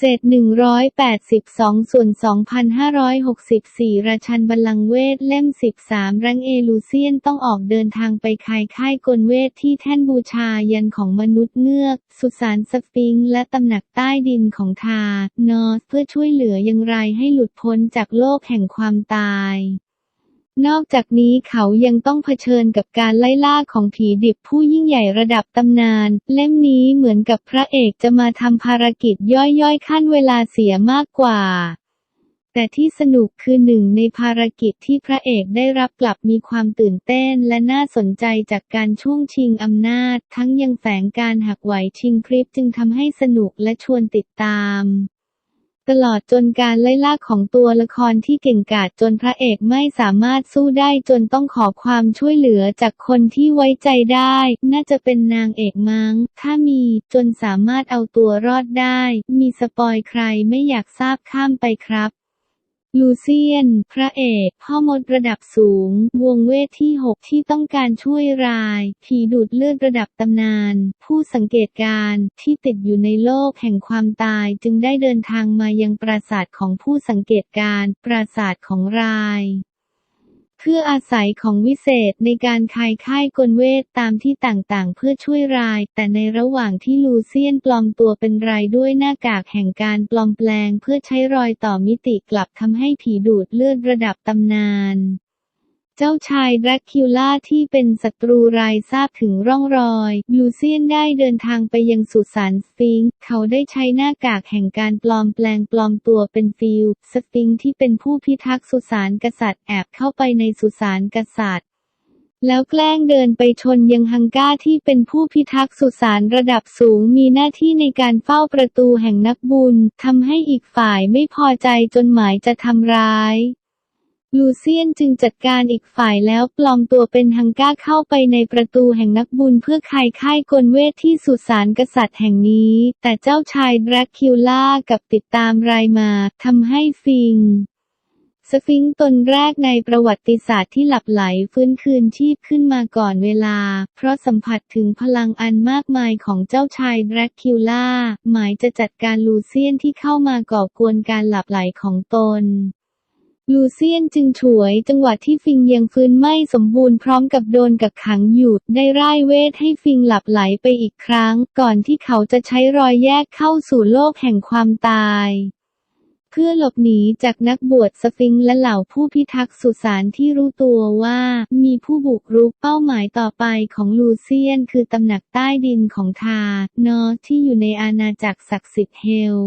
เศษ 182 ส่วน 2,564 ราชันบัลลังเวทเล่ม 13 รังเอลูเซียนต้องออกเดินทางไปคายค่ายกลเวทที่แท่นบูชายันของมนุษย์เงือก สุสานสฟิงค์และตำหนักใต้ดินของทา นอสเพื่อช่วยเหลือยังไรให้หลุดพ้นจากโลกแห่งความตาย นอกจากนี้เขายังต้องเผชิญกับการไล่ล่าของผีดิบผู้ยิ่งใหญ่ระดับตำนาน เล่มนี้เหมือนกับพระเอกจะมาทำภารกิจย่อยๆขั้นเวลาเสียมากกว่า แต่ที่สนุกคือหนึ่งในภารกิจที่พระเอกได้รับกลับมีความตื่นเต้นและน่าสนใจจากการช่วงชิงอำนาจ ทั้งยังแฝงการหักไหวชิงคลิปจึงทำให้สนุกและชวนติดตาม ตลอดจนการไล่ล่าของตัวละครที่เก่งกาจจนพระเอกไม่สามารถสู้ได้จนต้องขอความช่วยเหลือจากคนที่ไว้ใจได้ น่าจะเป็นนางเอกมั้ง ถ้ามีจนสามารถเอาตัวรอดได้ มีสปอยใครไม่อยากทราบข้ามไปครับ ลูเซียน พระเอก พ่อมดระดับสูง วงเวทที่ 6 ที่ต้องการช่วยราย ผีดูดเลือดระดับตำนาน ผู้สังเกตการณ์ที่ติดอยู่ในโลกแห่งความตายจึงได้เดินทางมายังปราสาทของผู้สังเกตการณ์ปราสาทของราย เพื่ออาศัยของวิเศษในการคายค่ายกลเวทตามที่ต่างๆ เพื่อช่วยราย แต่ในระหว่างที่ลูเซียนปลอมตัวเป็นรายด้วยหน้ากากแห่งการปลอมแปลงเพื่อใช้รอยต่อมิติกลับทำให้ผีดูดเลือดระดับตำนาน เจ้าชายดร็กคิวล่าที่เป็นศัตรูรายทราบถึงร่องรอย ลูเซียนได้เดินทางไปยังสุสานสฟิงค์เขาได้ใช้หน้ากากแห่งการปลอมแปลงปลอมตัวเป็นฟิลสฟิงค์ที่เป็นผู้พิทักษ์สุสานกษัตริย์แอบเข้าไปในสุสานกษัตริย์แล้วแกล้งเดินไปชนยังฮังก้าที่เป็นผู้พิทักษ์สุสานระดับสูงมีหน้าที่ในการเฝ้าประตูแห่งนักบุญทำให้อีกฝ่ายไม่พอใจจนหมายจะทำร้าย ลูเซียนจึงจัดการอีกฝ่ายแล้วปลอมตัวเป็นฮังก้าเข้าไปในประตูแห่งนักบุญเพื่อคายค่ายกลเวทที่สุสานกษัตริย์แห่งนี้ แต่เจ้าชายดร็กคิวล่ากับติดตามรายมาทำให้ฟิง สฟิงค์ตนแรกในประวัติศาสตร์ที่หลับไหลฟื้นคืนชีพขึ้นมาก่อนเวลา เพราะสัมผัสถึงพลังอันมากมายของเจ้าชายดร็กคิวล่า หมายจะจัดการลูเซียนที่เข้ามาก่อกวนการหลับไหลของตน ลูเซียนจึงฉวยจังหวะที่ฟิงยังฟื้นไม่สมบูรณ์พร้อมกับโดนกักขังหยุดได้ร่ายเวทให้ฟิงหลับไหลไปอีกครั้ง ก่อนที่เขาจะใช้รอยแยกเข้าสู่โลกแห่งความตายเพื่อหลบหนีจากนักบวชสฟิงและเหล่าผู้พิทักษ์สุสานที่รู้ตัวว่ามีผู้บุกรุกเป้าหมายต่อไปของลูเซียนคือตำหนักใต้ดินของทา นอที่อยู่ในอาณาจักรศักดิ์สิทธิ์เฮล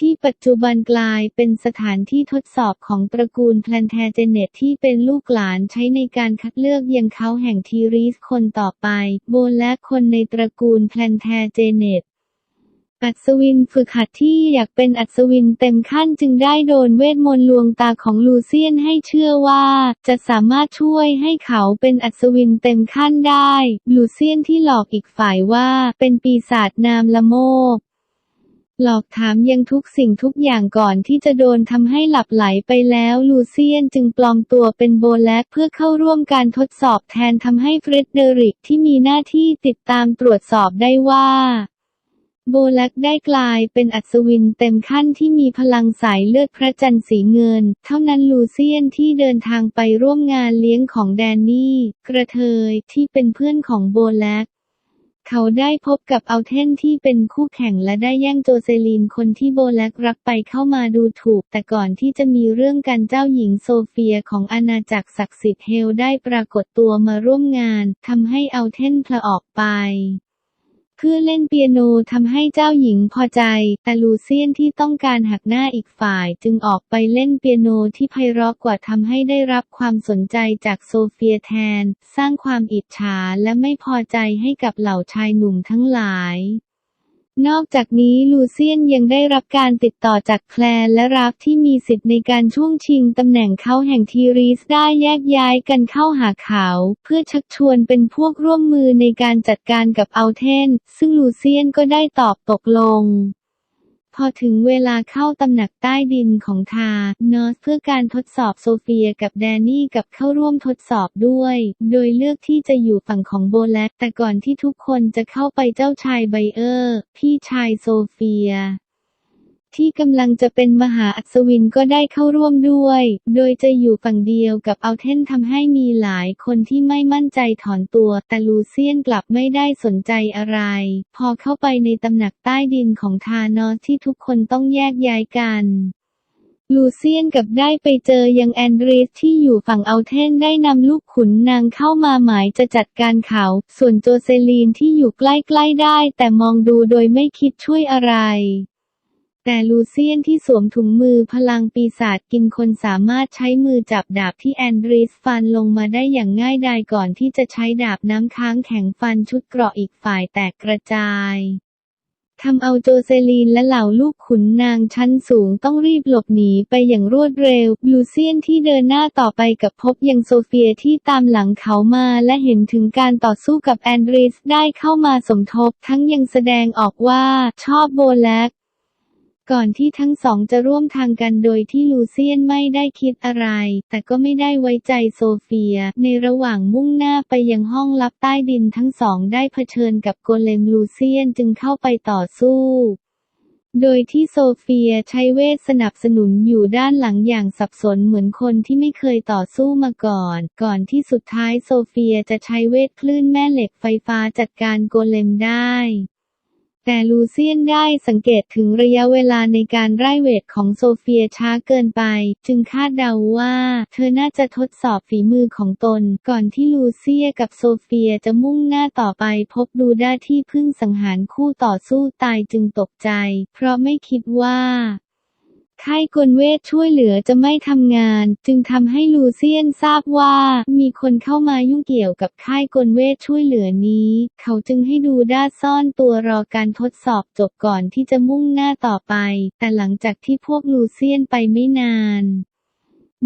ที่ปัจจุบันกลายเป็นสถานที่ทดสอบของตระกูลแพลนแทเจเนตที่เป็นลูกหลานใช้ในการคัดเลือกยังเขาแห่งทีรีสคนต่อไป โบนและคนในตระกูลแพลนแทเจเนตอัศวินฝึกหัดที่อยากเป็นอัศวินเต็มขั้นจึงได้โดนเวทมนต์ลวงตาของลูเซียนให้เชื่อว่า จะสามารถช่วยให้เขาเป็นอัศวินเต็มขั้นได้ ลูเซียนที่หลอกอีกฝ่ายว่าเป็นปีศาจนามละโมบ หลอกถามยังทุกสิ่งทุกอย่างก่อนที่จะโดนทำให้หลับไหลไปแล้วลูเซียนจึงปลอมตัวเป็นโบแลกเพื่อเข้าร่วมการทดสอบแทนทำให้เฟรดเดริกที่มีหน้าที่ติดตามตรวจสอบได้ว่าโบแลกได้กลายเป็นอัศวินเต็มขั้นที่มีพลังสายเลือดพระจันทร์สีเงิน เท่านั้นลูเซียนที่เดินทางไปร่วมงานเลี้ยงของแดนนี่ กระเทยที่เป็นเพื่อนของโบแลก เขาได้พบกับเอาเทนที่เป็นคู่แข่งและได้แย่งโจเซลีนคนที่โบแลกรักไปเข้ามาดูถูก แต่ก่อนที่จะมีเรื่องกันเจ้าหญิงโซเฟียของอาณาจักรศักดิ์สิทธิ์เฮลได้ปรากฏตัวมาร่วมงานทำให้เอาเทนพลออกไป พื่อเล่นเปียโนทำให้เจ้าหญิงพอใจ แต่ลูเซียนที่ต้องการหักหน้าอีกฝ่ายจึงออกไปเล่นเปียโนที่ไพเราะกว่าทำให้ได้รับความสนใจจากโซเฟียแทน สร้างความอิจฉาและไม่พอใจให้กับเหล่าชายหนุ่มทั้งหลาย นอกจากนี้ลูเซียนยังได้รับการติดต่อจากแคลนและรับที่มีสิทธิ์ในการช่วงชิงตำแหน่งเขาแห่งทีรีสได้แยกย้ายกันเข้าหาเขา เพื่อชักชวนเป็นพวกร่วมมือในการจัดการกับเอาเทน ซึ่งลูเซียนก็ได้ตอบตกลง พอถึงเวลาเข้าตำหนักใต้ดินของทานอสเพื่อการทดสอบโซเฟียกับแดนนี่กับเข้าร่วมทดสอบด้วย โดยเลือกที่จะอยู่ฝั่งของโบแลกแต่ก่อนที่ทุกคนจะเข้าไปเจ้าชายไบเออร์ พี่ชายโซเฟีย ที่กำลังจะเป็นมหาอัศวินก็ได้เข้าร่วมด้วย โดยจะอยู่ฝั่งเดียวกับเอาเทนทำให้มีหลายคนที่ไม่มั่นใจถอนตัว แต่ลูเซียนกลับไม่ได้สนใจอะไร พอเข้าไปในตำหนักใต้ดินของทานอสที่ทุกคนต้องแยกย้ายกันลูเซียนกับได้ไปเจอยังแอนดรีสที่อยู่ฝั่งเอาเทนได้นำลูกขุนนางเข้ามาหมายจะจัดการเขา ส่วนโจเซลีนที่อยู่ใกล้ๆได้แต่มองดูโดยไม่คิดช่วยอะไร แต่ลูเซียนที่สวมถุงมือพลังปีศาจกินคนสามารถใช้มือจับดาบที่แอนดรีสฟันลงมาได้อย่างง่ายดายก่อนที่จะใช้ดาบน้ำค้างแข็งฟันชุดเกราะอีกฝ่ายแตกกระจายทำเอาโจเซลีนและเหล่าลูกขุนนางชั้นสูงต้องรีบหลบหนีไปอย่างรวดเร็ว ลูเซียนที่เดินหน้าต่อไปกับพบยังโซเฟียที่ตามหลังเขามาและเห็นถึงการต่อสู้กับแอนดรีสได้เข้ามาสมทบ ทั้งยังแสดงออกว่าชอบโบแลก ก่อนที่ทั้งสองจะร่วมทางกันโดยที่ลูเซียนไม่ได้คิดอะไร แต่ก็ไม่ได้ไว้ใจโซเฟีย ในระหว่างมุ่งหน้าไปยังห้องลับใต้ดินทั้งสองได้เผชิญกับโกเลมลูเซียนจึงเข้าไปต่อสู้โดยที่โซเฟียใช้เวทสนับสนุนอยู่ด้านหลังอย่างสับสนเหมือนคนที่ไม่เคยต่อสู้มาก่อน ก่อนที่สุดท้ายโซเฟียจะใช้เวทคลื่นแม่เหล็กไฟฟ้าจัดการโกเลมได้ แต่ลูเซียนได้สังเกตถึงระยะเวลาในการไล่เวทของโซเฟียช้าเกินไป จึงคาดเดาว่า เธอน่าจะทดสอบฝีมือของตน ก่อนที่ลูเซียกับโซเฟียจะมุ่งหน้าต่อไปพบดูด้าที่พึ่งสังหารคู่ต่อสู้ตายจึงตกใจ เพราะไม่คิดว่า ค่ายกลเวทช่วยเหลือจะไม่ทำงาน จึงทำให้ลูเซียนทราบว่า มีคนเข้ามายุ่งเกี่ยวกับค่ายกลเวทช่วยเหลือนี้ เขาจึงให้ดูด้าซ่อนตัวรอการทดสอบจบก่อนที่จะมุ่งหน้าต่อไป แต่หลังจากที่พวกลูเซียนไปไม่นาน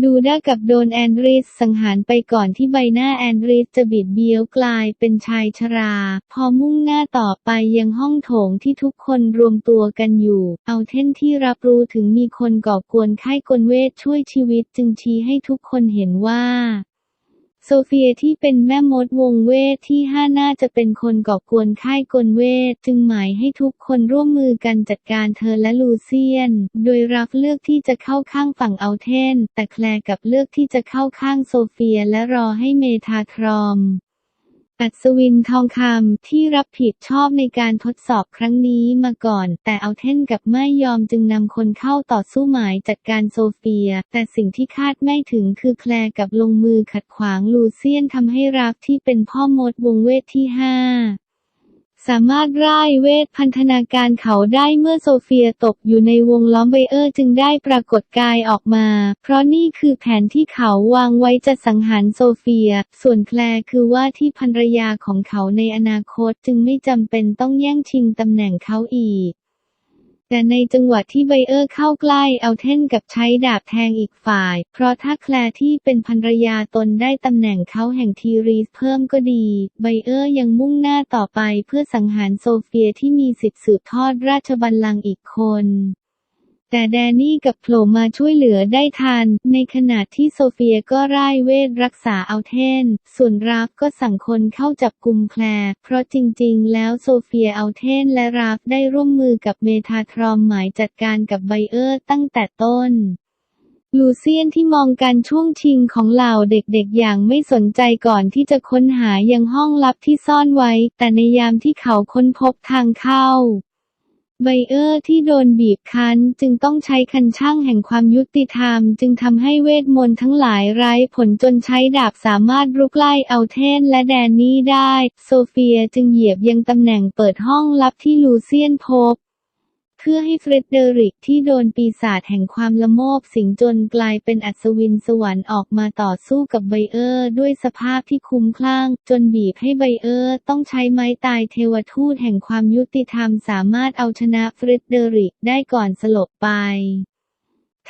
ดูด้ากับโดนแอนดริสสังหารไปก่อนที่ใบหน้าแอนดริสจะบิดเบี้ยวกลายเป็นชายชรา พอมุ่งหน้าต่อไปยังห้องโถงที่ทุกคนรวมตัวกันอยู่ เอาเท่นที่รับรู้ถึงมีคนก่อกวนค่ายกลเวทช่วยชีวิตจึงชี้ให้ทุกคนเห็นว่า โซเฟียที่เป็นแม่มดวงเวทที่ห้าน่าจะเป็นคนก่อกวนค่ายกลเวท จึงหมายให้ทุกคนร่วมมือกันจัดการเธอและลูเซียน โดยรับเลือกที่จะเข้าข้างฝั่งเอาเทน แต่แคลร์กับเลือกที่จะเข้าข้างโซเฟียและรอให้เมทาทรอม อัศวินทองคำที่รับผิดชอบในการทดสอบครั้งนี้มาก่อน แต่เอาเท่นกับไม่ยอมจึงนำคนเข้าต่อสู้หมายจัดการโซเฟีย แต่สิ่งที่คาดไม่ถึงคือแคลกับลงมือขัดขวางลูเซียนทำให้รักที่เป็นพ่อมดวงเวทที่ห้า สามารถร่ายเวทพันธนาการเขาได้เมื่อโซเฟียตกอยู่ในวงล้อมไบเออร์จึงได้ปรากฏกายออกมา เพราะนี่คือแผนที่เขาวางไว้จะสังหารโซเฟีย ส่วนแคลร์คือว่าที่ภรรยาของเขาในอนาคตจึงไม่จำเป็นต้องแย่งชิงตำแหน่งเขาอีก แต่ในจังหวะที่ไบเออร์เข้าใกล้เอาเท่นกับใช้ดาบแทงอีกฝ่าย เพราะถ้าแคลร์ที่เป็นภรรยาตนได้ตำแหน่งเขาแห่งทีรีสเพิ่มก็ดี ไบเออร์ยังมุ่งหน้าต่อไปเพื่อสังหารโซเฟียที่มีสิทธิสืบทอดราชบัลลังก์อีกคน แต่แดนนี่กับโผล่มาช่วยเหลือได้ทัน ในขณะที่โซเฟียก็ร่ายเวทรักษาเอาเทน ส่วนราฟก็สั่งคนเข้าจับกลุ่มแคลร์เพราะจริงๆ แล้วโซเฟียเอาเทนและราฟได้ร่วมมือกับเมทาทรอมหมายจัดการกับไบเออร์ตั้งแต่ต้นลูเซียนที่มองการช่วงชิงของเหล่าเด็กๆ อย่างไม่สนใจก่อนที่จะค้นหายังห้องลับที่ซ่อนไว้ แต่ในยามที่เขาค้นพบทางเข้า ไบเออร์ที่โดนบีบคั้นจึงต้องใช้คันช่างแห่งความยุติธรรม จึงทำให้เวทมนต์ทั้งหลายไร้ผลจนใช้ดาบสามารถรุกไล่เอาเทนและแดนนี่ได้ โซเฟียจึงเหยียบยังตำแหน่งเปิดห้องลับที่ลูเซียนพบ เพื่อให้เฟรดเดริกที่โดนปีศาจแห่งความละโมบสิงจนกลายเป็นอัศวินสวรรค์ออกมาต่อสู้กับไบเออร์ ด้วยสภาพที่คุ้มคลั่ง จนบีบให้ไบเออร์ต้องใช้ไม้ตายเทวทูตแห่งความยุติธรรมสามารถเอาชนะเฟรดเดริกได้ก่อนสลบไป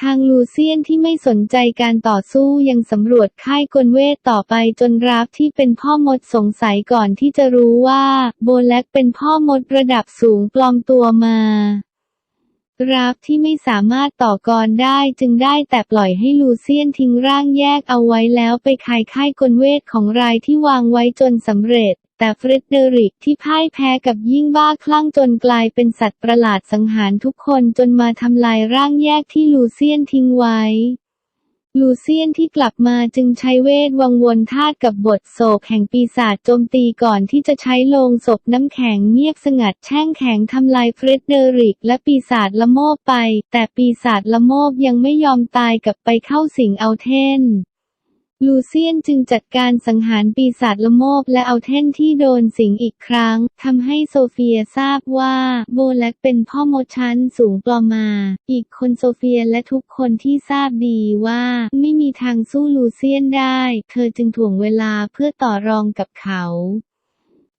ทางลูเซียนที่ไม่สนใจการต่อสู้ยังสำรวจค่ายกลเวทต่อไปจนราฟที่เป็นพ่อมดสงสัยก่อนที่จะรู้ว่า โบแลกเป็นพ่อมดระดับสูงปลอมตัวมา ราฟที่ไม่สามารถต่อกรได้จึงได้แต่ปล่อยให้ลูเซียนทิ้งร่างแยกเอาไว้แล้วไปคายค่ายกลเวทของรายที่วางไว้จนสำเร็จ แต่เฟรดเดริกที่พ่ายแพ้กับยิ่งบ้าคลั่งจนกลายเป็นสัตว์ประหลาดสังหารทุกคนจนมาทำลายร่างแยกที่ลูเซียนทิ้งไว้ ลูเซียนที่กลับมาจึงใช้เวทวังวนธาตุกับบทโศกแห่งปีศาจโจมตีก่อนที่จะใช้โลงศพน้ำแข็งเงียบสงัดแช่งแข็งทำลายเฟรดเดริกและปีศาจละโมบไป แต่ปีศาจละโมบยังไม่ยอมตายกลับไปเข้าสิงเอาเทน ลูเซียนจึงจัดการสังหารปีศาจละโมบและเอาเท่นที่โดนสิงอีกครั้งทำให้โซเฟียทราบว่าโบแลกเป็นพ่อมดชั้นสูงปลอมมา อีกคนโซเฟียและทุกคนที่ทราบดีว่าไม่มีทางสู้ลูเซียนได้ เธอจึงถ่วงเวลาเพื่อต่อรองกับเขา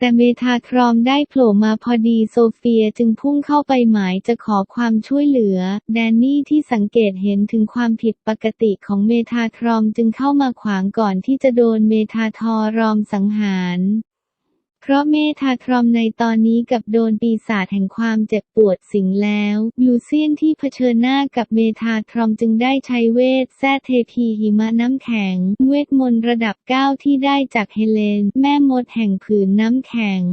แต่เมทาครอมได้โผล่มาพอดีโซเฟียจึงพุ่งเข้าไปหมายจะขอความช่วยเหลือ แดนนี่ที่สังเกตเห็นถึงความผิดปกติของเมทาครอมจึงเข้ามาขวางก่อนที่จะโดนเมทาทอรอมสังหาร เพราะเมธาทรอมในตอนนี้กับโดนปีศาจแห่งความเจ็บปวดสิงแล้วลูเซียนที่เผชิญหน้ากับเมธาทรอมจึงได้ใช้เวทแซเทพีหิมะน้ำแข็ง เวทมนต์ระดับ 9 ที่ได้จากเฮเลน แม่มดแห่งผืนน้ำแข็ง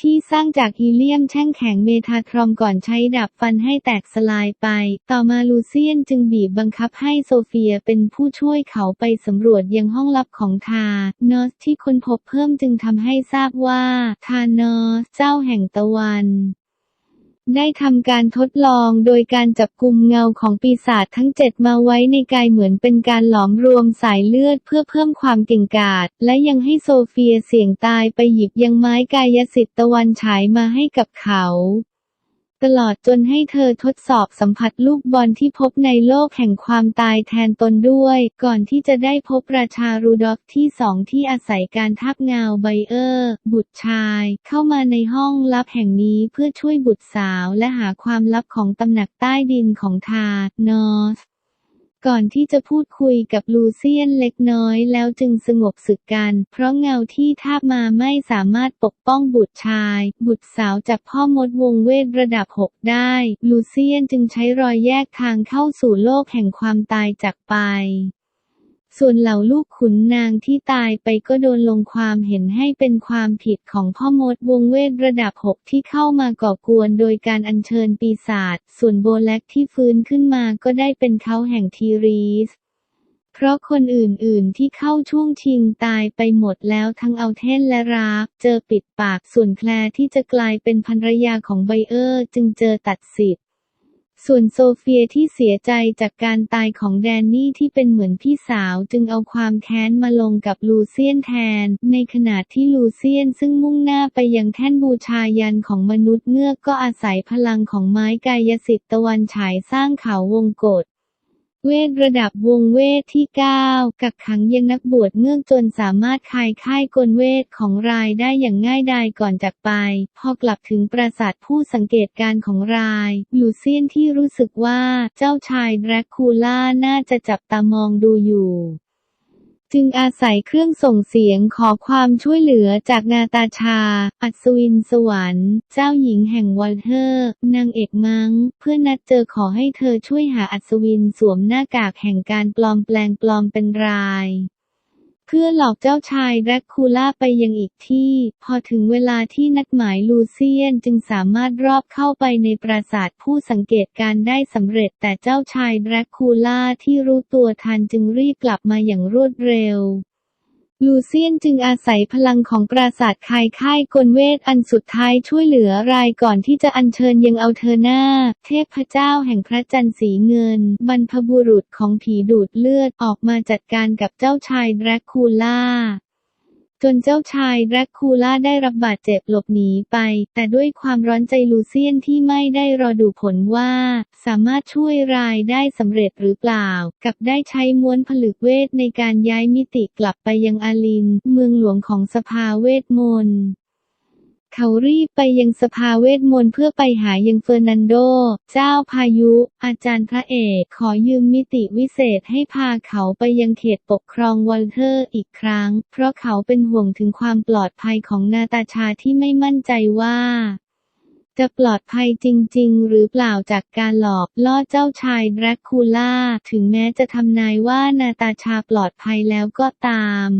ที่สร้างจากฮีเลียมแช่งแข็งเมทาทรอมก่อนใช้ดับฟันให้แตกสลายไป ต่อมาลูเซียนจึงบีบบังคับให้โซเฟียเป็นผู้ช่วยเขาไปสำรวจยังห้องลับของทานอสที่ค้นพบเพิ่มจึงทำให้ทราบว่า ทานอสเจ้าแห่งตะวัน ได้ทำการทดลองโดยการจับกลุ่มเงาของปีศาจทั้งเจ็ดมาไว้ในกายเหมือนเป็นการหลอมรวมสายเลือดเพื่อเพิ่มความเก่งกาจและยังให้โซเฟียเสี่ยงตายไปหยิบยังไม้กายสิทธิ์ตะวันฉายมาให้กับเขา ตลอดจนให้เธอทดสอบสัมผัสลูกบอลที่พบในโลกแห่งความตายแทนตนด้วย ก่อนที่จะได้พบราชารูดอฟที่สองที่อาศัยการทับเงาไบเออร์ บุตรชาย เข้ามาในห้องลับแห่งนี้เพื่อช่วยบุตรสาวและหาความลับของตำหนักใต้ดินของทานอส ก่อนที่จะพูดคุยกับลูเซียนเล็กน้อยแล้วจึงสงบศึกกัน เพราะเงาที่ทาบมาไม่สามารถปกป้องบุตรชาย บุตรสาวจากพ่อมดวงเวทระดับ6ได้ ลูเซียนจึงใช้รอยแยกทางเข้าสู่โลกแห่งความตายจากไป ส่วนเหล่าลูกขุนนางที่ตายไปก็โดนลงความเห็นให้เป็นความผิดของพ่อมดวงเวทระดับ6ที่เข้ามาก่อกวนโดยการอัญเชิญปีศาจ ส่วนโบแลกที่ฟื้นขึ้นมาก็ได้เป็นเขาแห่งทีรีส เพราะคนอื่นๆที่เข้าช่วงชิงตายไปหมดแล้วทั้งเอาเทนและราฟเจอปิดปากส่วนแคลที่จะกลายเป็นภรรยาของไบเออร์จึงเจอตัดสิทธ์ ส่วนโซเฟียที่เสียใจจากการตายของแดนนี่ที่เป็นเหมือนพี่สาวจึงเอาความแค้นมาลงกับลูเซียนแทน ในขณะที่ลูเซียนซึ่งมุ่งหน้าไปยังแท่นบูชายันของมนุษย์เงือกก็อาศัยพลังของไม้กายสิทธิ์ตะวันฉายสร้างเขาวงกฏ เวทระดับวงเวทที่ 9 กักขังยังนักบวชเงือกจนสามารถคลายค่ายกลเวทของรายได้อย่างง่ายดายก่อนจากไป พอกลับถึงปราสาทผู้สังเกตการของราย ลูเซียนที่รู้สึกว่าเจ้าชายแดรคคูล่าน่าจะจับตามองดูอยู่ จึงอาศัยเครื่องส่งเสียงขอความช่วยเหลือจากนาตาชา อัศวินสวรรค์ เจ้าหญิงแห่งวอลเทอร์ นางเอกมัง้งเพื่อนัดเจอขอให้เธอช่วยหาอัศวินสวมหน้ากากแห่งการปลอมแปลงปลอมเป็นราย พื่อหลอกเจ้าชายแดรคคูล่าไปยังอีกที่ พอถึงเวลาที่นัดหมายลูเซียนจึงสามารถรอบเข้าไปในปราสาทผู้สังเกตการได้สำเร็จแต่เจ้าชายแดรคคูล่าที่รู้ตัวทันจึงรีบกลับมาอย่างรวดเร็ว ลูเซียนจึงอาศัยพลังของปราสาทคายค่ายกลเวทอันสุดท้ายช่วยเหลือรายก่อนที่จะอัญเชิญยังเอาเธอหน้า เทพเจ้าแห่งพระจันทร์สีเงิน บรรพบุรุษของผีดูดเลือดออกมาจัดการกับเจ้าชายแดรคคูล่า จนเจ้าชายแดรคคูล่าได้รับบาดเจ็บหลบหนีไป แต่ด้วยความร้อนใจลูเซียนที่ไม่ได้รอดูผลว่า สามารถช่วยรายได้สำเร็จหรือเปล่า กับได้ใช้ม้วนผลึกเวทในการย้ายมิติกลับไปยังอาลิน เมืองหลวงของสภาเวทมนต์ เขารีบไปยังสภาเวทมนต์เพื่อไปหายังเฟอร์นันโด เจ้าพายุ อาจารย์พระเอกขอยืมมิติวิเศษให้พาเขาไปยังเขตปกครองวอลเทอร์อีกครั้ง เพราะเขาเป็นห่วงถึงความปลอดภัยของนาตาชาที่ไม่มั่นใจว่าจะปลอดภัยจริง ๆ หรือเปล่าจากการหลอกล่อเจ้าชายแดรคคูล่า ถึงแม้จะทำนายว่านาตาชาปลอดภัยแล้วก็ตาม